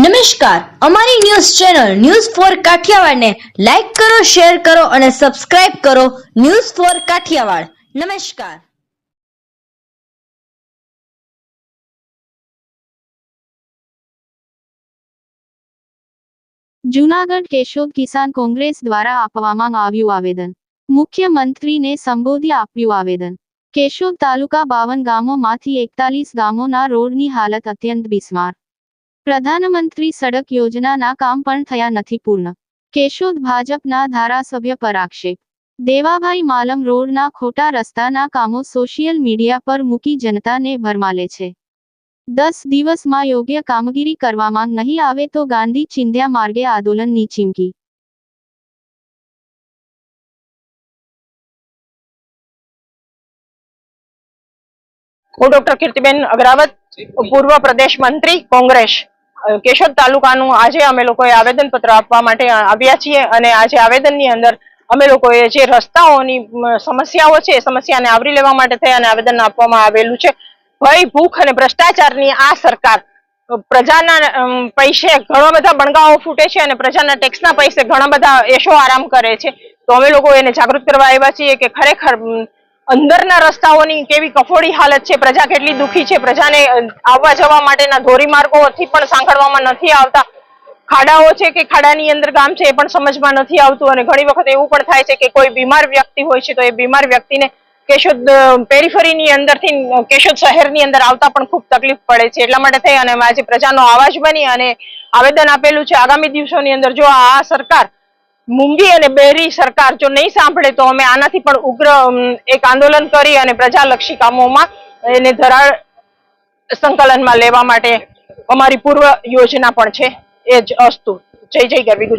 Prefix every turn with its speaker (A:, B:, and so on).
A: નમસ્કાર. અમારી news channel news four કાઠિયાવાડને લાઈક કરો, શેર કરો અને સબસ્ક્રાઇબ કરો ન્યૂઝ ફોર કાઠિયાવાડ. નમસ્કાર.
B: જૂનાગઢ કેશોદ કિસાન કોંગ્રેસ દ્વારા આપવામાં આવ્યું આવેદન. મુખ્યમંત્રીને સંબોધી આપ્યું આવેદન. કેશોદ તાલુકા બાવન ગામોમાંથી એકતાલીસ ગામોના રોડની હાલત અત્યંત બિસ્માર. પ્રધાનમંત્રી સડક યોજનાના કામ પણ થયા નથી પૂર્ણ. કેશોદ ભાજપના ધારાસભ્ય પર આક્ષેપ. દેવાભાઈ માલમ રોડના ખોટા રસ્તાના કામો સોશિયલ મીડિયા પર મૂકી જનતાને ભરમાલે છે. દસ દિવસમાં યોગ્ય કામગીરી કરવામાં નહીં આવે તો ગાંધી ચિંધ્યા માર્ગે આંદોલનની ચીમકી.
C: હું ડોક્ટર કીર્તિબેન અગ્રાવત, પૂર્વ પ્રદેશ મંત્રી, કોંગ્રેસ. કેશોદ તાલુકાનું આજે અમે લોકોએ આવેદન પત્ર આપવા માટે આવ્યા છીએ અને આજે આવેદનની અંદર અમે લોકોએ જે રસ્તાઓની સમસ્યાઓ છે, એ સમસ્યાને આવરી લેવા માટે થઈ અને આવેદન આપવામાં આવેલું છે. ભય, ભૂખ અને ભ્રષ્ટાચારની આ સરકાર પ્રજાના પૈસે ઘણા બધા બણગાઓ ફૂટે છે અને પ્રજાના ટેક્સના પૈસે ઘણા બધા એશો આરામ કરે છે. તો અમે લોકો એને જાગૃત કરવા આવ્યા છીએ કે ખરેખર અંદરના રસ્તાઓની કેવી કફોડી હાલત છે, પ્રજા કેટલી દુઃખી છે, પ્રજાને આવવા જવા માટેના ધોરીમાર્ગોથી પણ સાંકળવામાં નથી આવતા. ખાડાઓ છે કે ખાડાની અંદર ગામ છે એ પણ સમજમાં નથી આવતું અને ઘણી વખત એવું પણ થાય છે કે કોઈ બીમાર વ્યક્તિ હોય છે તો એ બીમાર વ્યક્તિને કેશોદ પેરીફરીની અંદરથી કેશોદ શહેરની અંદર આવતા પણ ખૂબ તકલીફ પડે છે. એટલા માટે થઈ અને આજે પ્રજાનો અવાજ બની અને આવેદન આપેલું છે. આગામી દિવસોની અંદર જો આ સરકાર મૂંગી અને બહેરી સરકાર જો નહીં સાંભળે તો અમે આનાથી પણ ઉગ્ર એક આંદોલન કરી અને પ્રજાલક્ષી કામોમાં એને ધરાળ સંકલનમાં લેવા માટે અમારી પૂર્વ યોજના પણ છે. એ જ અસ્તુ. જય જય ગરવી ગુજરાત